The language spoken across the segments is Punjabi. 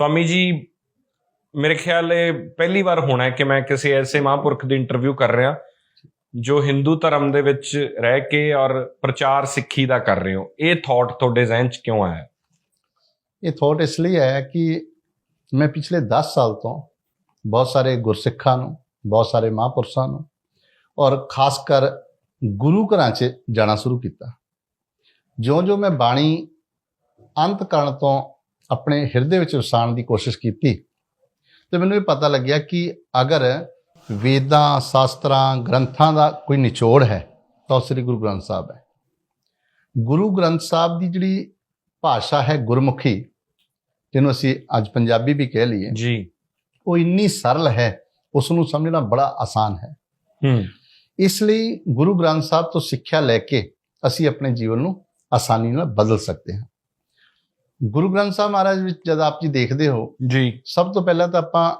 ਸਵਾਮੀ ਜੀ, ਮੇਰੇ ਖਿਆਲ ਇਹ ਪਹਿਲੀ ਵਾਰ ਹੋਣਾ ਹੈ ਕਿ ਮੈਂ ਕਿਸੇ ਐਸੇ ਮਹਾਂਪੁਰਖ ਦੀ ਇੰਟਰਵਿਊ ਕਰ ਰਿਹਾ, ਜੋ ਹਿੰਦੂ ਧਰਮ ਦੇ ਵਿੱਚ ਰਹਿ ਕੇ ਔਰ ਪ੍ਰਚਾਰ ਸਿੱਖੀ ਦਾ ਕਰ ਰਹੇ ਹੋ। ਇਹ ਥਾਟ ਤੁਹਾਡੇ ਜ਼ਿਹਨ 'ਚ ਕਿਉਂ ਆਇਆ? ਇਹ ਥੋਟ ਇਸ ਲਈ ਆਇਆ ਕਿ ਮੈਂ ਪਿਛਲੇ 10 ਸਾਲ ਤੋਂ ਬਹੁਤ ਸਾਰੇ ਗੁਰਸਿੱਖਾਂ ਨੂੰ, ਬਹੁਤ ਸਾਰੇ ਮਹਾਂਪੁਰਸ਼ਾਂ ਨੂੰ ਔਰ ਖਾਸ ਕਰ ਗੁਰੂ ਘਰਾਂ 'ਚ ਜਾਣਾ ਸ਼ੁਰੂ ਕੀਤਾ। ਜਿਉਂ-ਜਿਉਂ ਮੈਂ ਬਾਣੀ ਅੰਤ ਕਰਨ ਤੋਂ ਆਪਣੇ ਹਿਰਦੇ ਵਿੱਚ ਵਸਾਉਣ ਦੀ ਕੋਸ਼ਿਸ਼ ਕੀਤੀ। ਤੇ ਮੈਨੂੰ ਇਹ ਪਤਾ ਲੱਗਿਆ ਕਿ ਅਗਰ ਵੇਦਾਂ ਸ਼ਾਸਤਰਾਂ ਗ੍ਰੰਥਾਂ ਦਾ ਕੋਈ ਨਿਚੋੜ ਹੈ ਤਾਂ ਉਹ ਸ੍ਰੀ ਗੁਰੂ ਗ੍ਰੰਥ ਸਾਹਿਬ ਹੈ। ਗੁਰੂ ਗ੍ਰੰਥ ਸਾਹਿਬ ਦੀ ਜਿਹੜੀ ਭਾਸ਼ਾ ਹੈ ਗੁਰਮੁਖੀ ਜਿਹਨੂੰ ਅਸੀਂ ਅੱਜ ਪੰਜਾਬੀ ਵੀ ਕਹਿ ਲਈਏ ਜੀ। ਉਹ ਇੰਨੀ ਸਰਲ ਹੈ ਉਸ ਨੂੰ ਸਮਝਣਾ ਬੜਾ ਆਸਾਨ ਹੈ। ਹੂੰ। ਇਸ ਲਈ ਗੁਰੂ ਗ੍ਰੰਥ ਸਾਹਿਬ ਤੋਂ ਸਿੱਖਿਆ ਲੈ ਕੇ ਅਸੀਂ ਆਪਣੇ ਜੀਵਨ ਨੂੰ ਆਸਾਨੀ ਨਾਲ ਬਦਲ ਸਕਦੇ ਹਾਂ। ਗੁਰੂ ਗ੍ਰੰਥ ਸਾਹਿਬ ਮਹਾਰਾਜ ਵਿੱਚ ਜਦ ਆਪ ਜੀ ਦੇਖਦੇ ਹੋ ਜੀ। ਸਭ ਤੋਂ ਪਹਿਲਾਂ ਤਾਂ ਆਪਾਂ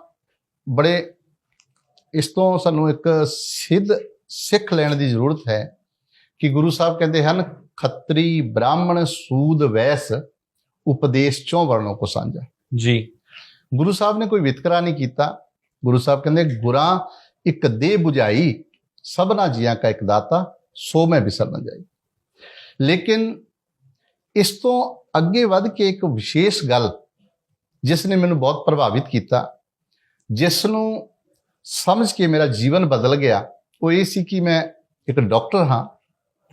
ਬੜੇ ਇਸ ਤੋਂ ਸਾਨੂੰ ਇੱਕ ਸਿੱਧ ਸਿੱਖ ਲੈਣ ਦੀ ਜ਼ਰੂਰਤ ਹੈ ਕਿ ਗੁਰੂ ਸਾਹਿਬ ਕਹਿੰਦੇ ਹਨ ਖੱਤਰੀ ਬ੍ਰਾਹਮਣ ਸੂਦ ਵੈਸ ਉਪਦੇਸ਼ ਚੋਂ ਵਰਣੋਂ ਕੋ ਸਾਂਝਾ। ਜੀ। ਗੁਰੂ ਸਾਹਿਬ ਨੇ ਕੋਈ ਵਿਤਕਰਾ ਨਹੀਂ ਕੀਤਾ। ਗੁਰੂ ਸਾਹਿਬ ਕਹਿੰਦੇ ਗੁਰਾਂ ਇੱਕ ਦੇ 부ਝਾਈ ਸਭਨਾ ਜੀਆਂ ਕਾ ਇੱਕ ਦਾਤਾ ਸੋ ਮੈਂ ਬਿਸਰ ਨਾ ਜਾਈ। ਲੇਕਿਨ ਇਸ ਤੋਂ ਅੱਗੇ ਵੱਧ ਕੇ ਇੱਕ ਵਿਸ਼ੇਸ਼ ਗੱਲ ਜਿਸ ਨੇ ਮੈਨੂੰ ਬਹੁਤ ਪ੍ਰਭਾਵਿਤ ਕੀਤਾ ਜਿਸ ਨੂੰ ਸਮਝ ਕੇ ਮੇਰਾ ਜੀਵਨ ਬਦਲ ਗਿਆ ਉਹ ਇਹ ਸੀ ਕਿ ਮੈਂ ਇੱਕ ਡਾਕਟਰ ਹਾਂ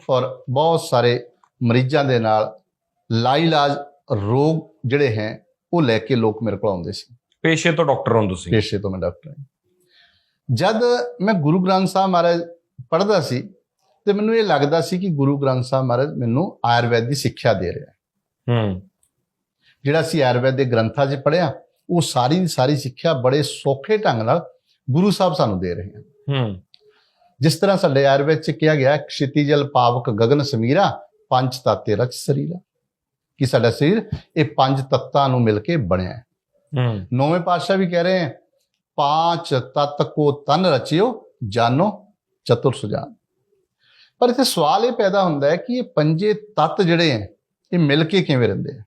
ਔਰ ਬਹੁਤ ਸਾਰੇ ਮਰੀਜ਼ਾਂ ਦੇ ਨਾਲ ਲਾਇਲਾਜ ਰੋਗ ਜਿਹੜੇ ਹੈ ਉਹ ਲੈ ਕੇ ਲੋਕ ਮੇਰੇ ਕੋਲ ਆਉਂਦੇ ਸੀ। ਪੇਸ਼ੇ ਤੋਂ ਡਾਕਟਰ ਹੋ ਤੁਸੀਂ? ਪੇਸ਼ੇ ਤੋਂ ਮੈਂ ਡਾਕਟਰ ਹਾਂ। ਜਦ ਮੈਂ ਗੁਰੂ ਗ੍ਰੰਥ ਸਾਹਿਬ ਮਹਾਰਾਜ ਪੜ੍ਹਦਾ ਸੀ ਤੇ ਮੈਨੂੰ ਇਹ ਲੱਗਦਾ ਸੀ ਕਿ ਗੁਰੂ ਗ੍ਰੰਥ ਸਾਹਿਬ ਮਹਾਰਾਜ ਮੈਨੂੰ ਆਯੁਰਵੈਦ ਦੀ ਸਿੱਖਿਆ ਦੇ ਰਿਹਾ ਹੈ ਹੂੰ। ਜਿਹੜਾ ਅਸੀਂ ਆਯੁਰਵੈਦ ਦੇ ਗ੍ਰੰਥਾਂ 'ਚ ਪੜ੍ਹਿਆ ਉਹ ਸਾਰੀ ਦੀ ਸਾਰੀ ਸਿੱਖਿਆ ਬੜੇ ਸੌਖੇ ਢੰਗ ਨਾਲ ਗੁਰੂ ਸਾਹਿਬ ਸਾਨੂੰ ਦੇ ਰਹੇ ਹਨ ਹੂੰ। ਜਿਸ ਤਰ੍ਹਾਂ ਸਾਡੇ ਆਯੁਰਵੈਦ 'ਚ ਕਿਹਾ ਗਿਆ ਕਸ਼ਿਤੀਜਲ ਪਾਵਕ ਗगन ਸਮੀਰਾ ਪੰਜ ਤੱਤੇ ਰਚ ਸਰੀਰਾ। ਕਿ ਸਾਡਾ ਸਰੀਰ? ਇਹ ਪੰਜ ਤੱਤਾਂ ਨੂੰ ਮਿਲ ਕੇ ਬਣਿਆ ਹੈ। ਹੂੰ। ਨੌਵੇਂ ਪਾਤਸ਼ਾਹ ਵੀ ਕਹਿ ਰਹੇ ਹਨ ਪਾਂਚ ਤਤ ਕੋ ਤਨ ਰਚਿਓ ਜਾਨੋ ਚਤੁਰ ਸੁਜਾਨ। ਪਰ ਇੱਥੇ ਸਵਾਲ ਇਹ ਪੈਦਾ ਹੁੰਦਾ ਹੈ ਕਿ ਇਹ ਪੰਜੇ ਤਤ ਜਿਹੜੇ ਹੈ ਇਹ ਮਿਲ ਕੇ ਕਿਵੇਂ ਰਹਿੰਦੇ ਆ?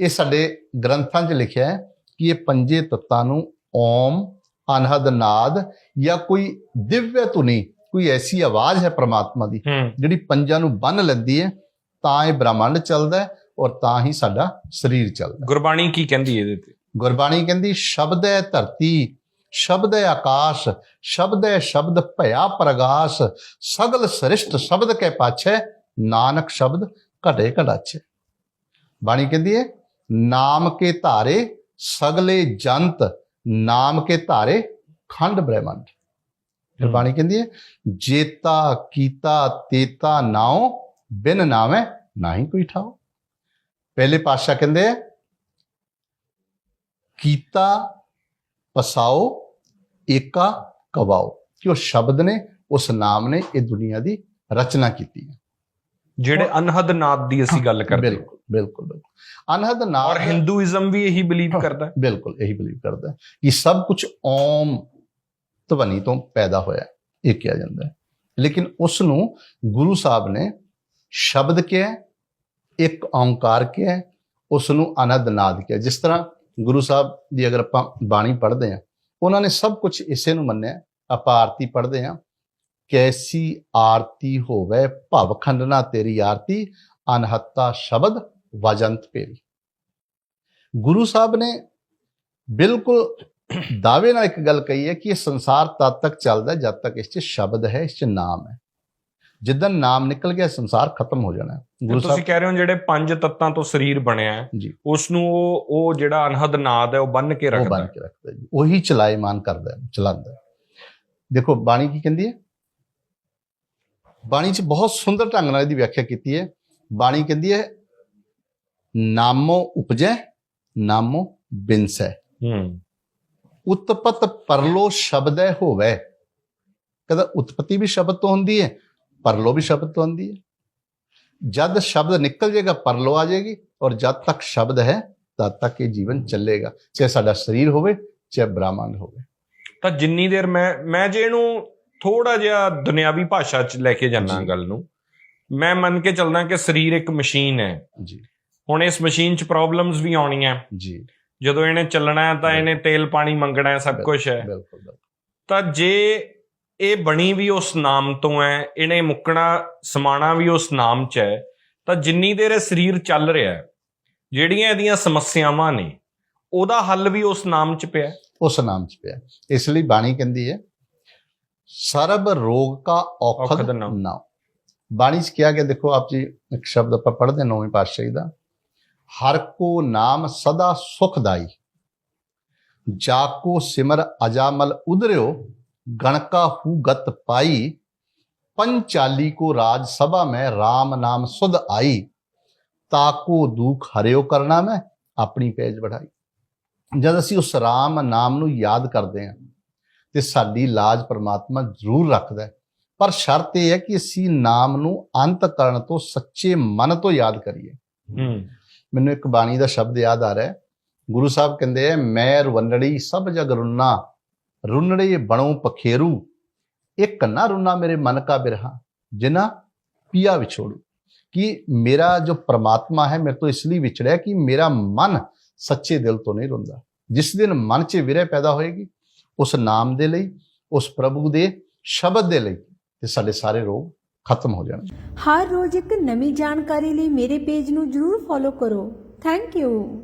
ਇਹ ਸਾਡੇ ਗ੍ਰੰਥਾਂ 'ਚ ਲਿਖਿਆ ਹੈ ਕਿ ਇਹ ਪੰਜੇ ਤੱਤਾਂ ਨੂੰ ਓਮ ਅਨਹਦ ਨਾਦ ਜਾਂ ਕੋਈ ਦਿਵਯ ਧੁਨੀ ਕੋਈ ਐਸੀ ਆਵਾਜ਼ ਹੈ ਪ੍ਰਮਾਤਮਾ ਦੀ ਜਿਹੜੀ ਪੰਜਾਂ ਨੂੰ ਬੰਨ ਲੈਂਦੀ ਹੈ ਤਾਂ ਇਹ ਬ੍ਰਹਮੰਡ ਚੱਲਦਾ ਹੈ ਔਰ ਤਾਂ ਹੀ ਸਾਡਾ ਸਰੀਰ ਚੱਲਦਾ ਗੁਰਬਾਣੀ ਕੀ ਕਹਿੰਦੀ ਹੈ ਇਹਦੇ ਤੇ? ਗੁਰਬਾਣੀ ਕਹਿੰਦੀ ਸ਼ਬਦ ਹੈ ਧਰਤੀ ਸ਼ਬਦ ਹੈ ਆਕਾਸ਼ ਸ਼ਬਦ ਹੈ ਸ਼ਬਦ ਭਇਆ ਪ੍ਰਗਾਸ ਸਗਲ ਸ੍ਰਿਸ਼ਟ ਸ਼ਬਦ ਕੇ ਪਾਛੇ ਨਾਨਕ ਸ਼ਬਦ ਘਟੇ ਘਟਾਛੇ। ਬਾਣੀ ਕਹਿੰਦੀ ਹੈ ਨਾਮ ਕੇ ਧਾਰੇ ਸਗਲੇ ਜੰਤ ਨਾਮ ਕੇ ਧਾਰੇ ਖੰਡ ਬ੍ਰਹਮੰਡ। ਫਿਰ। ਬਾਣੀ ਕਹਿੰਦੀ ਹੈ ਜੇਤਾ ਕੀਤਾ ਤੇਤਾ ਨਾਉ ਬਿਨ ਨਾਵੇਂ ਨਹੀਂ ਕੋਈ ਠਾਓ ਪਹਿਲੇ ਪਾਤਸ਼ਾਹ ਕਹਿੰਦੇ ਕੀਤਾ ਪਸਾਓ ਏਕਾ ਕਵਾਓ ਕਿ ਉਹ ਸ਼ਬਦ ਨੇ ਉਸ ਨਾਮ ਨੇ ਇਹ ਦੁਨੀਆ ਦੀ ਰਚਨਾ ਕੀਤੀ ਹੈ। ਜਿਹੜੇ ਅਨਹਦ ਨਾਦ ਦੀ ਅਸੀਂ ਗੱਲ ਕਰਦੇ ਬਿਲਕੁਲ ਬਿਲਕੁਲ ਬਿਲਕੁਲ। ਅਨਹਦ ਨਾਮ ਔਰ ਹਿੰਦੂਇਜ਼ਮ ਵੀ ਇਹੀ ਬਿਲੀਵ ਕਰਦਾ ਹੈ। ਬਿਲਕੁਲ ਇਹੀ ਬਲੀਵ ਕਰਦਾ ਹੈ ਕਿ ਸਭ ਕੁਝ ਓਮ ਧਵਨੀ ਤੋਂ ਪੈਦਾ ਹੋਇਆ ਇਹ ਕਿਹਾ ਜਾਂਦਾ ਹੈ। ਲੇਕਿਨ ਉਸ ਨੂੰ ਗੁਰੂ ਸਾਹਿਬ ਨੇ ਸ਼ਬਦ ਕਿਹਾ ਇੱਕ ਓੰਕਾਰ ਕਿਹਾ ਉਸ ਨੂੰ ਅਨੰਦ ਨਾਦ ਕਿਹਾ ਜਿਸ ਤਰ੍ਹਾਂ ਗੁਰੂ ਸਾਹਿਬ ਦੀ ਅਗਰ ਆਪਾਂ ਬਾਣੀ ਪੜ੍ਹਦੇ ਹਾਂ ਉਹਨਾਂ ਨੇ ਸਭ ਕੁਝ ਇਸੇ ਨੂੰ ਮੰਨਿਆ। ਆਪਾਂ ਆਰਤੀ ਪੜ੍ਹਦੇ ਹਾਂ। ਕੈਸੀ ਆਰਤੀ ਹੋਵੇ ਭਵ ਖੰਡਨਾ ਤੇਰੀ ਆਰਤੀ, ਅਨਹੱਤਾ ਸ਼ਬਦ ਵਜੰਤ ਪੇਰੀ। ਗੁਰੂ ਸਾਹਿਬ ਨੇ ਬਿਲਕੁਲ ਦਾਅਵੇ ਨਾਲ ਇੱਕ ਗੱਲ ਕਹੀ ਹੈ ਕਿ ਇਹ ਸੰਸਾਰ ਤਦ ਤੱਕ ਚੱਲਦਾ ਜਦ ਤੱਕ ਇਸ 'ਚ ਸ਼ਬਦ ਹੈ, ਇਸ 'ਚ ਨਾਮ ਹੈ। ਜਿੱਦਾਂ ਨਾਮ ਨਿਕਲ ਗਿਆ ਸੰਸਾਰ ਖਤਮ ਹੋ ਜਾਣਾ ਹੈ। ਗੁਰੂ ਤੁਸੀਂ ਸਾਹਿਬ ਕਹਿ ਰਹੇ ਹੋ ਜਿਹੜੇ ਪੰਜ ਤੱਤਾਂ ਤੋਂ ਸਰੀਰ ਬਣਿਆ ਹੈ ਉਸ ਨੂੰ ਉਹ ਉਹ ਜਿਹੜਾ ਅਨਹਦ ਨਾਦ ਹੈ ਉਹ ਬੰਨ ਕੇ ਉਹ ਰੱਖਦਾ ਬਣ ਹੈ। ਕੇ ਰੱਖਦਾ ਜੀ। ਉਹੀ ਚਲਾਇਮਾਨ ਕਰਦਾ ਹੈ ਚਲਾਉਂਦਾ ਹੈ। ਦੇਖੋ ਬਾਣੀ ਕੀ ਕਹਿੰਦੀ ਹੈ? ਬਾਣੀ 'ਚ ਬਹੁਤ ਸੁੰਦਰ ਢੰਗ ਨਾਲ ਇਹਦੀ ਵਿਆਖਿਆ ਕੀਤੀ ਹੈ। ਬਾਣੀ ਕਹਿੰਦੀ ਹੈ ਨਾਮੋ ਉਪਜੈ ਨਾਮੋ ਬਿਨਸੈ। ਹੂੰ। ਉਤਪਤ ਪਰਲੋ ਸ਼ਬਦੈ ਹੋਵੇ। ਕਹਿੰਦਾ ਉਤਪਤੀ ਵੀ ਸ਼ਬਦ ਤੋਂ ਹੁੰਦੀ ਹੈ ਪਰਲੋ ਵੀ ਸ਼ਬਦ ਤੋਂ ਹੁੰਦੀ ਹੈ। ਜਦ ਸ਼ਬਦ ਨਿਕਲ ਜਾਏਗਾ ਪਰਲੋ ਆ ਜਾਏਗੀ ਔਰ ਜਦ ਤੱਕ ਸ਼ਬਦ ਹੈ ਤਦ ਤੱਕ ਇਹ ਜੀਵਨ ਚੱਲੇਗਾ। ਚਾਹੇ ਸਾਡਾ ਸਰੀਰ ਹੋਵੇ ਚਾਹੇ ਬ੍ਰਹਮੰਡ ਹੋਵੇ। ਤਾਂ ਜਿੰਨੀ ਦੇਰ ਮੈਂ ਮੈਂ ਜੇ ਇਹਨੂੰ ਥੋੜਾ ਜਿਹਾ ਦੁਨਿਆਵੀ ਭਾਸ਼ਾ 'ਚ ਲੈ ਕੇ ਜਾਣਾ। ਗੱਲ ਨੂੰ ਮੈਂ ਮੰਨ ਕੇ ਚੱਲਦਾ ਕਿ ਸਰੀਰ ਇੱਕ ਮਸ਼ੀਨ ਹੈ। ਜੀ। ਹੁਣ ਇਸ ਮਸ਼ੀਨ 'ਚ ਪ੍ਰੋਬਲਮਸ ਵੀ ਆਉਣੀਆਂ। ਜੀ। ਜਦੋਂ ਇਹਨੇ ਚੱਲਣਾ ਹੈ ਤਾਂ ਇਹਨੇ ਤੇਲ ਪਾਣੀ ਮੰਗਣਾ ਹੈ ਸਭ ਕੁਝ ਹੈ। ਬਿਲਕੁਲ। ਤਾਂ ਜੇ ਇਹ ਬਣੀ ਵੀ ਉਸ ਨਾਮ ਤੋਂ ਹੈ ਇਹਨੇ ਮੁੱਕਣਾ ਸਮਾਣਾ ਵੀ ਉਸ ਨਾਮ 'ਚ ਹੈ ਤਾਂ ਜਿੰਨੀ ਦੇਰ ਇਹ ਸਰੀਰ ਚੱਲ ਰਿਹਾ ਹੈ ਜਿਹੜੀਆਂ ਇਹਦੀਆਂ ਸਮੱਸਿਆਵਾਂ ਨੇ ਉਹਦਾ ਹੱਲ ਵੀ ਉਸ ਨਾਮ 'ਚ ਪਿਆ। ਉਸ ਨਾਮ ਚ ਪਿਆ ਇਸ ਲਈ ਬਾਣੀ ਕਹਿੰਦੀ ਹੈ ਸਰਬ ਰੋਗ ਕਾ ਔਖਦ। ਨਾਉ ਬਾਣੀ ਚ ਕਿਹਾ ਗਿਆ ਦੇਖੋ ਆਪ ਜੀ ਇੱਕ ਸ਼ਬਦ ਆਪਾਂ ਪੜ੍ਹਦੇ ਨੌਵੀਂ ਪਾਤਸ਼ਾਹੀ ਦਾ ਹਰ ਕੋ ਨਾਮ ਸਦਾ ਸੁਖਦਾਈ ਜਾ ਕੋ ਸਿਮਰ ਅਜਾਮਲ ਉਦਰਿਓ ਗਣਕਾ ਹੂ ਗਤ ਪਾਈ ਪੰਚਾਲੀ ਕੋ ਰਾਜ ਸਭਾ ਮੈਂ RAM ਨਾਮ ਸੁਧ ਆਈ। ਤਾਕੋ ਦੁਖ ਹਰਿਓ ਕਰਨਾ ਮੈਂ ਆਪਣੀ ਪੇਜ ਵਧਾਈ ਜਦ ਅਸੀਂ ਉਸ ਰਾਮ ਨਾਮ ਨੂੰ ਯਾਦ ਕਰਦੇ ਹਾਂ ਤੇ ਸਾਡੀ ਲਾਜ ਪਰਮਾਤਮਾ ਜ਼ਰੂਰ ਰੱਖਦਾ ਹੈ। ਪਰ ਸ਼ਰਤ ਇਹ ਹੈ ਕਿ ਅਸੀਂ ਨਾਮ ਨੂੰ ਅੰਤ ਕਰਨ ਤੋਂ ਸੱਚੇ ਮਨ ਤੋਂ ਯਾਦ ਕਰੀਏ। ਹੂੰ। ਮੈਨੂੰ ਇੱਕ ਬਾਣੀ ਦਾ ਸ਼ਬਦ ਯਾਦ ਆ ਰਿਹਾ ਹੈ। ਗੁਰੂ ਸਾਹਿਬ ਕਹਿੰਦੇ ਆ ਮੈਂ ਰਵੰਨੜੀ ਸਭ ਜਗ ਰੁੰਨਾ ਰੁੰਨੜੇ ਬਣੋ ਪਖੇਰੂ, ਇੱਕ ਨਾ ਰੁੰਨਾ ਮੇਰੇ ਮਨ ਕਾ ਬਿਰਹਾ, ਜਿਨਾ ਪੀਆ ਵਿਛੋੜੂ। ਕਿ ਮੇਰਾ ਜੋ ਪ੍ਰਮਾਤਮਾ ਹੈ, ਮੇਰੇ ਤੋਂ ਇਸ ਲਈ ਵਿਛੜਿਆ ਕਿ ਮੇਰਾ ਮਨ ਸੱਚੇ ਦਿਲ ਤੋਂ ਨਹੀਂ ਰੁੰਦਾ। ਜਿਸ ਦਿਨ ਮਨ 'ਚ ਵਿਰਹ ਪੈਦਾ ਹੋਏਗੀ, ਉਸ ਨਾਮ ਦੇ ਲਈ, ਉਸ ਪ੍ਰਭੂ ਦੇ ਸ਼ਬਦ ਦੇ ਲਈ, ਤੇ ਸਾਡੇ ਸਾਰੇ ਰੋਗ ਖਤਮ ਹੋ ਜਾਣਗੇ। ਹਰ ਰੋਜ਼ ਇੱਕ ਨਵੀਂ ਜਾਣਕਾਰੀ ਲਈ ਮੇਰੇ ਪੇਜ ਨੂੰ ਜਰੂਰ ਫੋਲੋ ਕਰੋ। Thank you